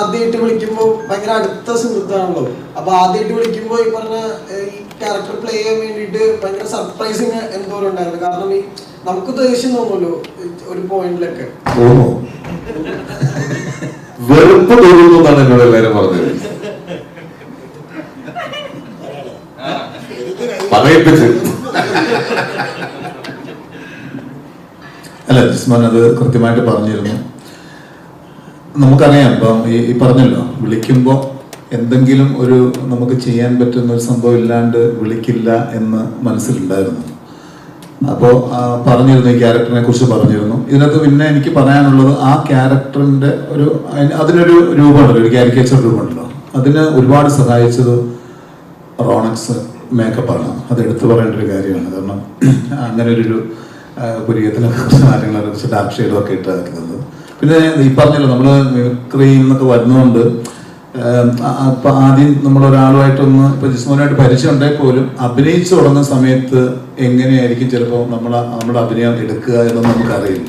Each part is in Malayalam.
ആദ്യമായിട്ട് വിളിക്കുമ്പോൾ ഭയങ്കര അടുത്ത സുഹൃത്താണല്ലോ. അപ്പൊ ആദ്യമായിട്ട് വിളിക്കുമ്പോൾ ഈ പറഞ്ഞ ഈ ക്യാരക്ടർ പ്ലേ ചെയ്യാൻ വേണ്ടിയിട്ട് ഭയങ്കര സർപ്രൈസിങ് എന്തോരം ഉണ്ടായിരുന്നു. കാരണം ഈ നമുക്ക് ദേഷ്യം തോന്നുമല്ലോ ഒരു പോയിന്റിലൊക്കെ വെറുപ്പ് തോന്നുന്നു എന്നാണ് എന്നോട് എല്ലാവരും പറഞ്ഞത്. പറയിപ്പിച്ച് അല്ല ജിസ്മാൻ അത് കൃത്യമായിട്ട് പറഞ്ഞിരുന്നു. നമുക്കറിയാം. ഇപ്പം ഈ പറഞ്ഞല്ലോ വിളിക്കുമ്പോൾ എന്തെങ്കിലും ഒരു നമുക്ക് ചെയ്യാൻ പറ്റുന്ന ഒരു സംഭവം ഇല്ലാണ്ട് വിളിക്കില്ല എന്ന് മനസ്സിലുണ്ടായിരുന്നു. അപ്പോൾ പറഞ്ഞിരുന്നു ഈ ക്യാരക്ടറിനെ കുറിച്ച് പറഞ്ഞിരുന്നു. ഇതിനകത്ത് പിന്നെ എനിക്ക് പറയാനുള്ളത് ആ ക്യാരക്ടറിന്റെ ഒരു അതിനൊരു രൂപമുണ്ടല്ലോ ഒരു ക്യാരിക്കേച്ചർ രൂപമുണ്ടല്ലോ. അതിന് ഒരുപാട് സഹായിച്ചത് റോണക്സ് മേക്കപ്പാണ്. അത് എടുത്തു പറയേണ്ട ഒരു കാര്യമാണ്. കാരണം അങ്ങനെ ഒരു പുരികത്തിനെ കുറച്ച് കാര്യങ്ങളെ കുറിച്ച് ഡാർക്ക് ഒക്കെ ഇട്ടാക്കുന്നത് പിന്നെ ഈ പറഞ്ഞല്ലോ നമ്മൾ മിമിക്രിയിൽ എന്നൊക്കെ വരുന്നതുകൊണ്ട് അപ്പൊ ആദ്യം നമ്മൾ ഒരാളുമായിട്ടൊന്ന് ഇപ്പൊ ജിസ്മോനായിട്ട് പരിചയം ഉണ്ടെങ്കിൽ പോലും അഭിനയിച്ചു തുടങ്ങുന്ന സമയത്ത് എങ്ങനെയായിരിക്കും ചിലപ്പോൾ നമ്മൾ നമ്മുടെ അഭിനയം എടുക്കുക എന്നൊന്നും നമുക്കറിയില്ല.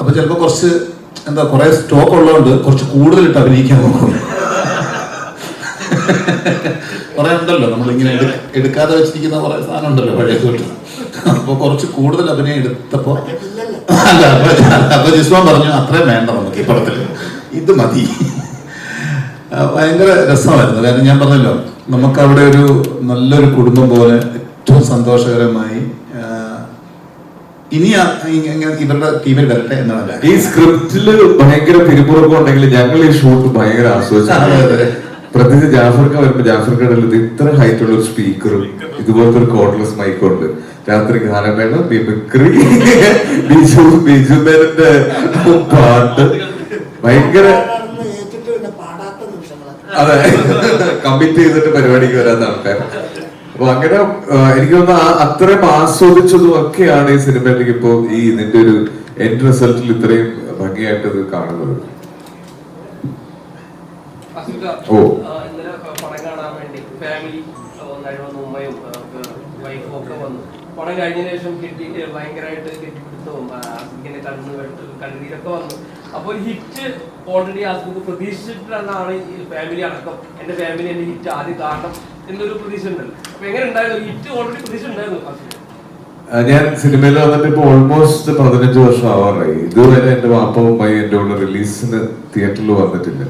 അപ്പൊ ചിലപ്പോൾ കുറച്ച് എന്താ കുറെ സ്റ്റോക്ക് ഉള്ളതുകൊണ്ട് കുറച്ച് കൂടുതലിട്ട് അഭിനയിക്കാൻ നോക്കും കുറെ ഉണ്ടല്ലോ നമ്മളിങ്ങനെ എടുക്കാതെ വെച്ചിരിക്കുന്ന കുറെ സാധനം ഉണ്ടല്ലോ പഴയ തൊട്ട് അപ്പൊ കുറച്ച് കൂടുതൽ അഭിനയം എടുത്തപ്പോ അല്ല അപ്പൊ അപ്പൊ ജിസ്മാൻ പറഞ്ഞു അത്രയും വേണ്ട നമുക്ക് ഈ പടത്തിൽ ഇത് മതി. ഭയങ്കര രസമായിരുന്നു. കാരണം ഞാൻ പറഞ്ഞല്ലോ നമുക്ക് അവിടെ ഒരു നല്ലൊരു കുടുംബം പോലെ ഏറ്റവും സന്തോഷകരമായി ഇനി ഇവരുടെ ടീമിൽ വരട്ടെ എന്നാണ് ഈ സ്ക്രിപ്റ്റിൽ സ്ക്രിപ്റ്റിൽ ഭയങ്കര പിരിമുറുക്കം ഉണ്ടെങ്കിൽ ഞങ്ങൾ ഈ ഷൂട്ട് ഭയങ്കര ആസ്വദിച്ചു. പ്രത്യേകിച്ച് ജാഫർക്ക് വരുമ്പോ ജാഫർക്ക് ഇടയിൽ ഇത്ര ഹൈറ്റ് ഉള്ള ഒരു സ്പീക്കറും ഇതുപോലത്തെ ഒരു കോർഡ്ലെസ് മൈക്കുണ്ട് രാത്രി ഗാനമേള മിമിക്രി ബിജു ബിജു മേനന്റെ പാട്ട്. ഭയങ്കര അതെ. കമ്മിറ്റ് ചെയ്തിട്ട് പരിപാടിക്ക് വരാത്ത ആൾക്കാർ അപ്പൊ അങ്ങനെ എനിക്ക് തോന്നുന്നു ആ അത്രയും ആസ്വദിച്ചതും ഒക്കെയാണ് ഈ സിനിമയിലേക്ക് ഇപ്പൊ ഈ ഇതിന്റെ ഒരു എൻഡ് റിസൾട്ടിൽ ഇത്രയും ഭംഗിയായിട്ട് ഇത് കാണുന്നത്. ഓ. ഫാമിലി വന്നു ഉമ്മയും വൈഫും ഒക്കെ വന്നു. പടം കഴിഞ്ഞതിന് ശേഷം കെട്ടി ഭയങ്കരമായിട്ട് കെട്ടിപ്പിടുത്തവും ആസിഫിന്റെ കണ്ണ് വെട്ട് കണ്ണീരൊക്കെ വന്നു. അപ്പോൾ ഒരു ഹിറ്റ് ഓൾറെഡി ആസിഫ് പ്രതീക്ഷിച്ചിട്ടാണ് ഈ ഫാമിലി അടക്കം. എന്റെ ഫാമിലി എന്റെ ഹിറ്റ് ആദ്യം കാണണം എന്നൊരു പ്രതീക്ഷ ഉണ്ടല്ലോ. അപ്പൊ എങ്ങനെ ഉണ്ടായിരുന്നു? ഹിറ്റ് ഓൾറെഡി പ്രതീക്ഷ ഉണ്ടായിരുന്നു ഞാൻ സിനിമയിൽ വന്നിട്ട് ഇപ്പൊ ഓൾമോസ്റ്റ് പതിനഞ്ച് വർഷം ആവാറായി. ഇതുവരെ എന്റെ വാപ്പവും ഉമ്മയും എന്റെ കൂടെ റിലീസിന് തിയേറ്ററിൽ വന്നിട്ടില്ല.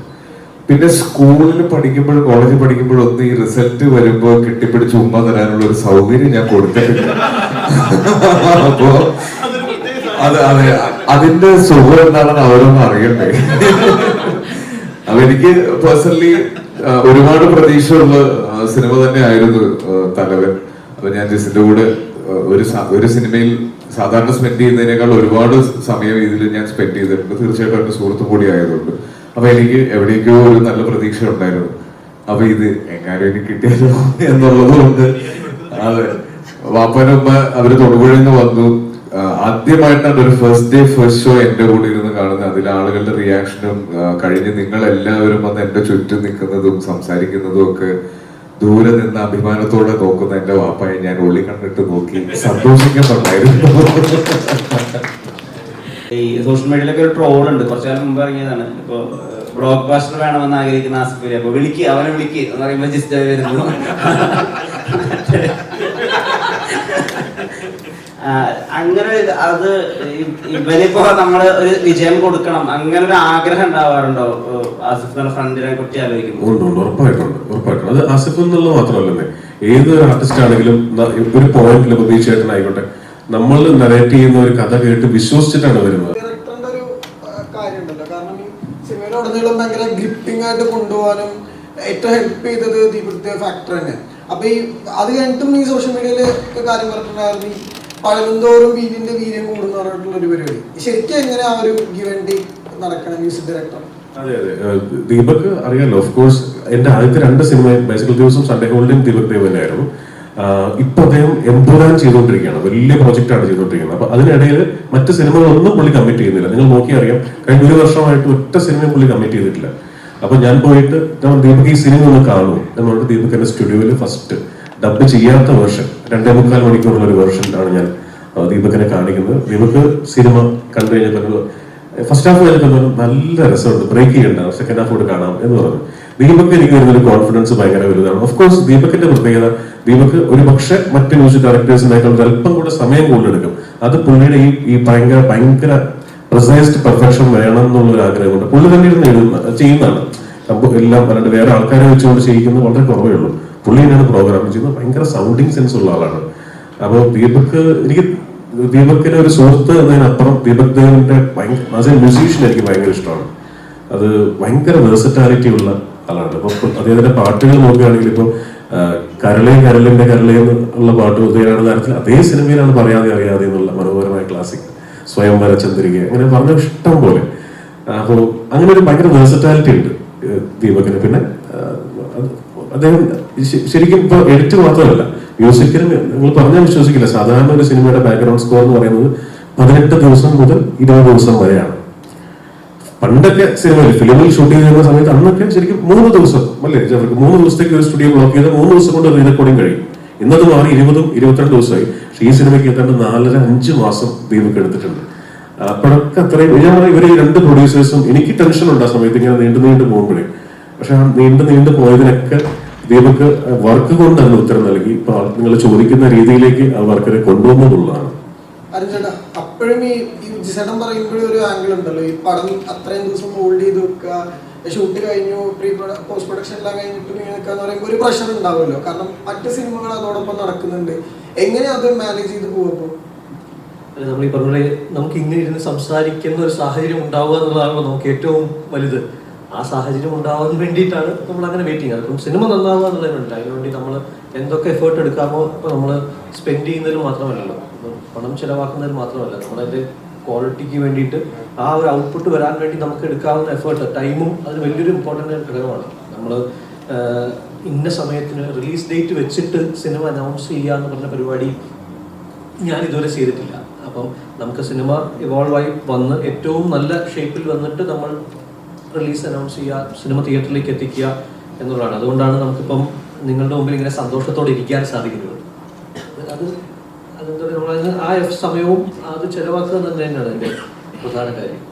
പിന്നെ സ്കൂളിൽ പഠിക്കുമ്പോൾ കോളേജിൽ പഠിക്കുമ്പോൾ ഒന്നും ഈ റിസൾട്ട് വരുമ്പോ കെട്ടിപ്പിടിച്ച് ഉമ്മ തരാനുള്ള ഒരു സൗകര്യം ഞാൻ കൊടുത്തിട്ടില്ല. അപ്പോ അത് അതെ അതിന്റെ സുഖം എന്താണെന്ന് അവരൊന്നും അറിയണ്ടേ അപ്പൊ എനിക്ക് പേഴ്സണലി ഒരുപാട് പ്രതീക്ഷയുള്ള സിനിമ തന്നെ ആയിരുന്നു തലവൻ. അപ്പൊ ഞാൻ ജസിന്റെ കൂടെ ഒരു ഒരു സിനിമയിൽ സാധാരണ സ്പെൻഡ് ചെയ്യുന്നതിനേക്കാൾ ഒരുപാട് സമയം ഇതിൽ ഞാൻ സ്പെൻഡ് ചെയ്തിട്ടുണ്ട്. തീർച്ചയായിട്ടും എന്റെ സുഹൃത്തു കൂടി ആയതുകൊണ്ട്. അപ്പൊ എനിക്ക് എവിടേക്കോ ഒരു നല്ല പ്രതീക്ഷ ഉണ്ടായിരുന്നു അപ്പൊ ഇത് എങ്ങാനും എനിക്ക് കിട്ടിയല്ലോ എന്നുള്ളത് കൊണ്ട് അതെ വാപ്പനമ്മ അവർ തൊടുപുഴയിൽ വന്നു. ആദ്യമായിട്ടാണ് ഒരു ഫസ്റ്റ് ഡേ ഫസ്റ്റ് ഷോ എന്റെ കൂടെ ഇരുന്ന് കാണുന്നത്. അതിലെ ആളുകളുടെ റിയാക്ഷനും കഴിഞ്ഞ് നിങ്ങൾ എല്ലാവരും വന്ന് എന്റെ ചുറ്റും നിൽക്കുന്നതും സംസാരിക്കുന്നതും ഒക്കെ ദൂരെ നിന്ന് അഭിമാനത്തോടെ നോക്കുന്ന എന്റെ വാപ്പായി ഞാൻ ഉള്ളി കണ്ടിട്ട് നോക്കി സന്തോഷിക്കുന്നുണ്ടായിരുന്നു. ഈ സോഷ്യൽ മീഡിയയിലൊക്കെ ഒരു ട്രോൾ ഉണ്ട്. കുറച്ചു കാലം മുമ്പ് ഇറങ്ങിയതാണ്. ഇപ്പൊ ബ്ലോക്ക് ബാസ്റ്റർ വേണമെന്ന് ആഗ്രഹിക്കുന്ന ആസിഫ് അപ്പൊ വിളിക്ക് അവനെ വിളിക്ക് എന്ന് പറയുമ്പോ ജിസ്റ്റ് വരുന്നു. അങ്ങനെ അത് ഇവരിപ്പോ നമ്മൾ ഒരു വിജയം കൊടുക്കണം. അങ്ങനെ ഒരു ആഗ്രഹം ഉണ്ടാവാറുണ്ടോ? ആസിഫ് ഫ്രണ്ടിനെ കുറിച്ച് ആലോചിക്കുമ്പോൾ ഉണ്ട് ഉറപ്പായിട്ടുണ്ട് ഉറപ്പായിട്ടുണ്ട് അത് ആസിഫ് എന്നുള്ളത് മാത്രമല്ലേ ഏതൊരു ആർട്ടിസ്റ്റ് ആണെങ്കിലും ഒരു പോയിന്റിൽ ആയിക്കോട്ടെ നമ്മൾ നരേറ്റ് ചെയ്യുന്ന ഒരു കഥ കേട്ട് വിശ്വസിച്ചിട്ടാണ് വരുന്നത്. ഭയങ്കര ഗ്രിപ്പിംഗ് ആയിട്ട് കൊണ്ടുപോകാനും ഏറ്റവും ഹെൽപ്പ് ചെയ്തത് ദീപത്തെ ഫാക്ടർ തന്നെ. അപ്പൊ ഈ അത് കഴിഞ്ഞിട്ടും ഈ സോഷ്യൽ കാര്യം പറഞ്ഞിട്ടുണ്ടായിരുന്നു. ഈ പഴകുന്തോറും വീടിന്റെ വീര്യം കൂടുന്ന പറഞ്ഞിട്ടുള്ള ഒരു പരിപാടി. ശരിക്കും എങ്ങനെ ആ ഒരു ഗിവൻഡി നടക്കണം മ്യൂസിക് ഡയറക്ടർ അതെ അതെ. ദീപക് അറിയാലോ ഓഫ് കോഴ്സ് എന്റെ ആദ്യത്തെ രണ്ട് സിനിമ ബൈസിക്കൽ ദിവസം സൺഡേ ഹോൾഡിംഗ് ദീപക് ദേവ് തന്നെയായിരുന്നു ആഹ് ഇപ്പൊ അദ്ദേഹം എംപുരാൻ ചെയ്തുകൊണ്ടിരിക്കുകയാണ്. വലിയ പ്രോജക്റ്റ് ആണ് ചെയ്തുകൊണ്ടിരിക്കുന്നത്. അപ്പൊ അതിനിടയിൽ മറ്റു സിനിമകളൊന്നും പുള്ളി കമ്മിറ്റ് ചെയ്യുന്നില്ല. നിങ്ങൾ നോക്കി അറിയാം കഴിഞ്ഞ ഒരു വർഷമായിട്ട് ഒറ്റ സിനിമയും പുള്ളി കമ്മിറ്റ് ചെയ്തിട്ടില്ല. അപ്പൊ ഞാൻ പോയിട്ട് ഞാൻ ദീപക് ഈ സിനിമ ഒന്ന് കാണൂ എന്ന് പറഞ്ഞിട്ട് ദീപക് എന്റെ സ്റ്റുഡിയോയിൽ ഫസ്റ്റ് ഡബ് ചെയ്യാത്ത വേർഷൻ രണ്ടേ മുക്കാൽ മണിക്കൂറുള്ള ഒരു വേർഷനിലാണ് ഞാൻ ആ, ദീപകിനെ കാണിക്കുന്നത്. ദീപക് സിനിമ കണ്ടു കഴിഞ്ഞപ്പോൾ ഫസ്റ്റ് ഹാഫ് കഴിഞ്ഞപ്പോൾ നല്ല രസമുണ്ട്. ബ്രേക്ക് ചെയ്യണ്ട. സെക്കൻഡ് ഹാഫ് കൂടെ കാണാം എന്ന് പറഞ്ഞു. ദീപക് എനിക്ക് വരുന്നൊരു കോൺഫിഡൻസ് ഭയങ്കര വലുതാണ്. ഓഫ് കോഴ്സ് ദീപകിന്റെ പ്രത്യേകത ദീപക് ഒരു പക്ഷെ മറ്റ് മ്യൂസിക് ഡയറക്ടേഴ്സിനേക്കാൾ അല്പം കൂടെ സമയം കൂടുതലെടുക്കും. അത് പുള്ളിയുടെ ഈ ഈ ഭയങ്കര ഭയങ്കര പ്രിസൈസ്ഡ് പെർഫെക്ഷൻ വേണം എന്നുള്ള ഒരു ആഗ്രഹമുണ്ട്. പുള്ളി തന്നെ ഇരുന്ന് എഴുതുന്ന ചെയ്യുന്നതാണ്. എല്ലാം അല്ലാണ്ട് വേറെ ആൾക്കാരെ വെച്ചുകൊണ്ട് ചെയ്യിക്കുന്നത് വളരെ കുറവേ ഉള്ളൂ. പുള്ളി തന്നെയാണ് പ്രോഗ്രാം ചെയ്യുന്നത്. ഭയങ്കര സൗണ്ടിങ് സെൻസ് ഉള്ള ആളാണ്. അപ്പോൾ ദീപക് എനിക്ക് ദീപക്കിന്റെ ഒരു സുഹൃത്ത് എന്നതിനപ്പുറം ദീപക് ദേവിന്റെ ഭയങ്കര ആസ് എ മ്യൂസീഷ്യൻ എനിക്ക് ഭയങ്കര ഇഷ്ടമാണ്. അത് ഭയങ്കര വേഴ്സറ്റാലിറ്റി ഉള്ള ആളാണ് അപ്പൊ അദ്ദേഹത്തിന്റെ പാട്ടുകൾ നോക്കുകയാണെങ്കിൽ ഇപ്പൊ കരളേ കരളിന്റെ കരളേ എന്നുള്ള പാട്ട് ഉദയനാണ് താരത്തിൽ. അതേ സിനിമയിലാണ് പറയാതെ അറിയാതെ എന്നുള്ള മനോഹരമായ ക്ലാസിക് സ്വയംവര ചന്ദ്രിക. അങ്ങനെ പറഞ്ഞ ഇഷ്ടം പോലെ. അപ്പോൾ അങ്ങനെ ഒരു ഭയങ്കര വേഴ്സറ്റാലിറ്റി ഉണ്ട് ദീപകന് പിന്നെ അദ്ദേഹം ശരിക്കും ഇപ്പൊ എഡിറ്റ് മാത്രമല്ല മ്യൂസിക്കിനും നിങ്ങൾ പറഞ്ഞാൽ വിശ്വസിക്കില്ല. സാധാരണ ഒരു സിനിമയുടെ ബാക്ക്ഗ്രൗണ്ട് സ്കോർ എന്ന് പറയുന്നത് പതിനെട്ട് ദിവസം മുതൽ ഇരുപത് ദിവസം വരെയാണ്. പണ്ടൊക്കെ സിനിമയിൽ ഫിലിമിൽ ഷൂട്ട് ചെയ്യുന്ന സമയത്ത് അന്നൊക്കെ ശരിക്കും മൂന്ന് ദിവസം അല്ലേ? അവർക്ക് മൂന്ന് ദിവസത്തേക്ക് ഒരു സ്റ്റുഡിയോ ബ്ലോക്ക് ചെയ്ത് മൂന്ന് ദിവസം കൊണ്ട് റീ റെക്കോർഡിംഗ് കഴിയും. ഇന്നത് മാറി ഇരുപതും ഇരുപത്തിരണ്ട് ദിവസമായി. പക്ഷേ ഈ സിനിമയ്ക്ക് ഏതാണ്ട് നാലര അഞ്ച് മാസം ദീപക് എടുത്തിട്ടുണ്ട്. അപ്പോഴൊക്കെ അത്രയും ഞാൻ പറയാം, ഇവർ രണ്ട് പ്രൊഡ്യൂസേഴ്സും എനിക്ക് ടെൻഷൻ ഉണ്ട് ആ സമയത്ത് ഇങ്ങനെ നീണ്ടു നീണ്ടു പോകുമ്പോഴേ. പക്ഷെ ആ നീണ്ടു നീണ്ടു പോയതിനൊക്കെ ദീപക് വർക്ക് കൊണ്ട് തന്നെ ഉത്തരം നൽകി. നിങ്ങൾ ചോദിക്കുന്ന രീതിയിലേക്ക് ആ വർക്കിനെ കൊണ്ടുവന്നതുള്ളതാണ്. അരുൺ അപ്പോഴും ഈ ഈ ചേട്ടൻ പറയുമ്പോഴും ഒരു ആംഗിൾ ഉണ്ടല്ലോ. ഈ പടം അത്രയും ദിവസം ഹോൾഡ് ചെയ്ത് വെക്കുക ഷൂട്ട് കഴിഞ്ഞു പ്രീ പോസ്റ്റ് പ്രൊഡക്ഷൻ എല്ലാം കഴിഞ്ഞിട്ട് നിൽക്കുക എന്ന് പറയുമ്പോൾ ഒരു പ്രഷർ ഉണ്ടാവുമല്ലോ. കാരണം മറ്റ് സിനിമകൾ അതോടൊപ്പം നടക്കുന്നുണ്ട്. എങ്ങനെ അത് മാനേജ് ചെയ്ത് പോകുമ്പോൾ നമ്മൾ ഈ പറഞ്ഞ നമുക്ക് ഇങ്ങനെ ഇരുന്ന് സംസാരിക്കുന്ന ഒരു സാഹചര്യം ഉണ്ടാവുക എന്നുള്ളതാണല്ലോ നമുക്ക് ഏറ്റവും വലുത്. ആ സാഹചര്യം ഉണ്ടാവാൻ വേണ്ടിയിട്ടാണ് നമ്മൾ അങ്ങനെ വെയിറ്റിംഗ് അതിപ്പം സിനിമ നന്നാവുക എന്നുള്ളതിനുണ്ട്. അതിനുവേണ്ടി നമ്മൾ എന്തൊക്കെ എഫേർട്ട് എടുക്കാമോ ഇപ്പൊ നമ്മൾ സ്പെൻഡ് ചെയ്യുന്നതിൽ മാത്രമല്ലല്ലോ. പണം ചിലവാക്കുന്നതിൽ മാത്രമല്ല നമ്മളതിന്റെ ക്വാളിറ്റിക്ക് വേണ്ടിയിട്ട് ആ ഒരു ഔട്ട്പുട്ട് വരാൻ വേണ്ടി നമുക്ക് എടുക്കാവുന്ന എഫേർട്ട് ടൈമും അതിന് വലിയൊരു ഇമ്പോർട്ടന്റ് ഘടകമാണ്. നമ്മൾ ഇന്ന സമയത്തിന് റിലീസ് ഡേറ്റ് വെച്ചിട്ട് സിനിമ അനൗൺസ് ചെയ്യുക എന്ന് പറഞ്ഞ പരിപാടി ഞാൻ ഇതുവരെ ചെയ്തിട്ടില്ല. അപ്പം നമുക്ക് സിനിമ ഇവോൾവ് ആയി വന്ന് ഏറ്റവും നല്ല ഷേപ്പിൽ വന്നിട്ട് നമ്മൾ റിലീസ് അനൗൺസ് ചെയ്യുക സിനിമ തിയേറ്ററിലേക്ക് എത്തിക്കുക എന്നുള്ളതാണ്. അതുകൊണ്ടാണ് നമുക്കിപ്പം നിങ്ങളുടെ മുമ്പിൽ ഇങ്ങനെ സന്തോഷത്തോടെ ഇരിക്കാൻ സാധിക്കുന്നത്. അത് നമ്മളതിന് ആ സമയവും അത് ചെലവാക്കുക തന്നെയാണ് അതിന്റെ പ്രധാന കാര്യം.